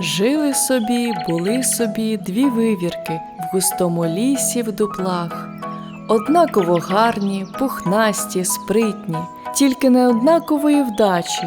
Жили собі, були собі дві вивірки в густому лісі в дуплах. Однаково гарні, пухнасті, спритні, тільки не однакової вдачі,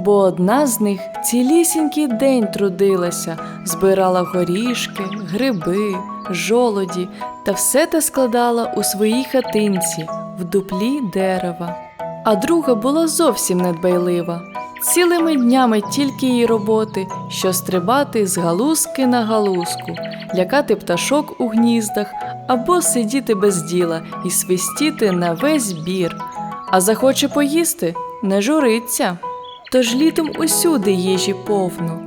бо одна з них цілісінький день трудилася, збирала горішки, гриби, жолоді та все те складала у своїй хатинці в дуплі дерева. А друга була зовсім недбайлива. Цілими днями тільки її роботи, що стрибати з галузки на галузку, лякати пташок у гніздах або сидіти без діла і свистіти на весь бір. А захоче поїсти не журиться. Тож літом усюди їжі повно: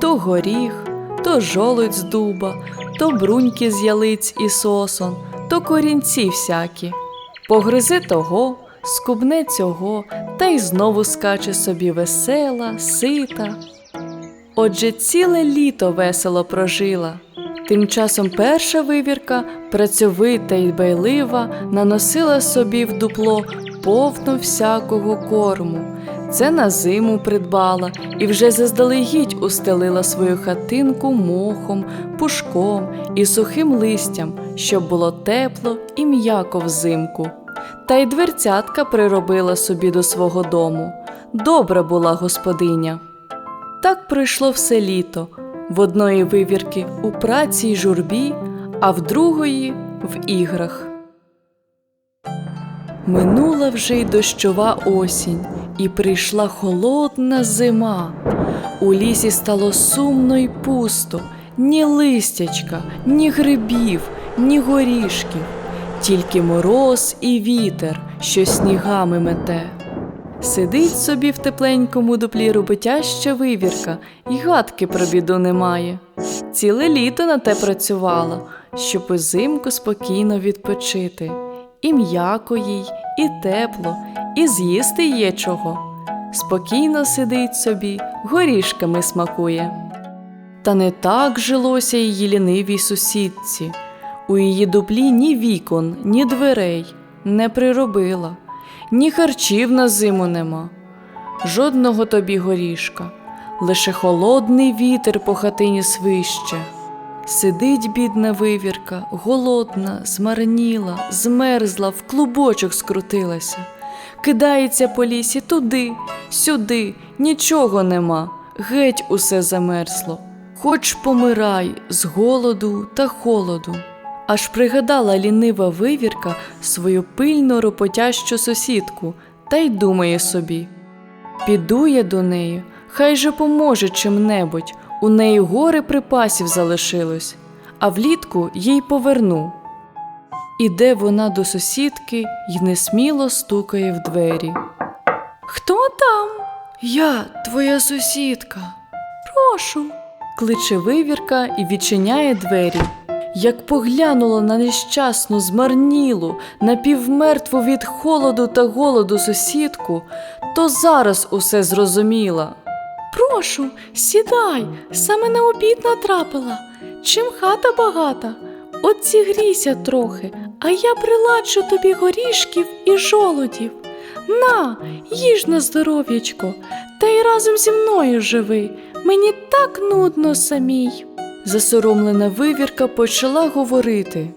то горіх, то жолудь з дуба, то бруньки з ялиць і сосон, то корінці всякі. Погризи того, скубне цього, та й знову скаче собі весела, сита. Отже, ціле літо весело прожила. Тим часом перша вивірка, працьовита й байлива, наносила собі в дупло повно всякого корму. Це на зиму придбала і вже заздалегідь устелила свою хатинку мохом, пушком і сухим листям, щоб було тепло і м'яко взимку. Та й дверцятка приробила собі до свого дому. Добра була господиня. Так пройшло все літо, в одної вивірки у праці й журбі, а в другої в іграх. Минула вже й дощова осінь, і прийшла холодна зима. У лісі стало сумно й пусто, ні листячка, ні грибів, ні горішків, тільки мороз і вітер, що снігами мете. Сидить собі в тепленькому дуплі роботяща вивірка, і гадки про біду немає. Ціле літо на те працювала, щоб узимку спокійно відпочити. І м'яко їй, і тепло, і з'їсти є чого. Спокійно сидить собі, горішками смакує. Та не так жилося її лінивій сусідці. У її дуплі ні вікон, ні дверей не приробила, ні харчів на зиму нема, жодного тобі горішка, лише холодний вітер по хатині свище. Сидить бідна вивірка, голодна, змарніла, змерзла, в клубочок скрутилася, кидається по лісі туди, сюди, нічого нема, геть усе замерзло. Хоч помирай з голоду та холоду. Аж пригадала лінива вивірка свою пильно ропотящу сусідку та й думає собі: піду я до неї, хай же поможе чим-небудь, у неї гори припасів залишилось, а влітку їй поверну. Іде вона до сусідки й несміло стукає в двері. Хто там? Я, твоя сусідка. Прошу. кличе вивірка і відчиняє двері. Як поглянула на нещасну, змарнілу, напівмертву від холоду та голоду сусідку, то зараз усе зрозуміла. Прошу, сідай, саме на обід натрапила. Чим хата багата? От зігрійся трохи, а я приладжу тобі горішків і жолудів. На, їж на здоров'ячко, та й разом зі мною живи. Мені так нудно самій. Засоромлена вивірка почала говорити.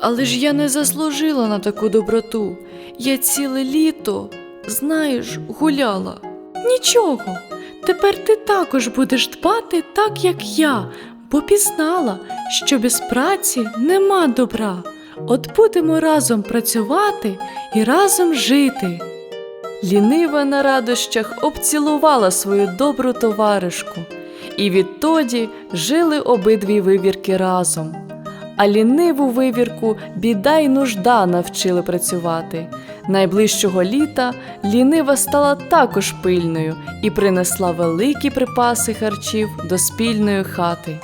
Але ж я не заслужила на таку доброту. Я ціле літо, знаєш, гуляла. Нічого. Тепер ти також будеш дбати так, як я, бо пізнала, що без праці нема добра. От будемо разом працювати і разом жити. Лінива на радощах обцілувала свою добру товаришку, і відтоді жили обидві вивірки разом. А ліниву вивірку біда й нужда навчили працювати. Найближчого літа лінива стала також пильною і принесла великі припаси харчів до спільної хати.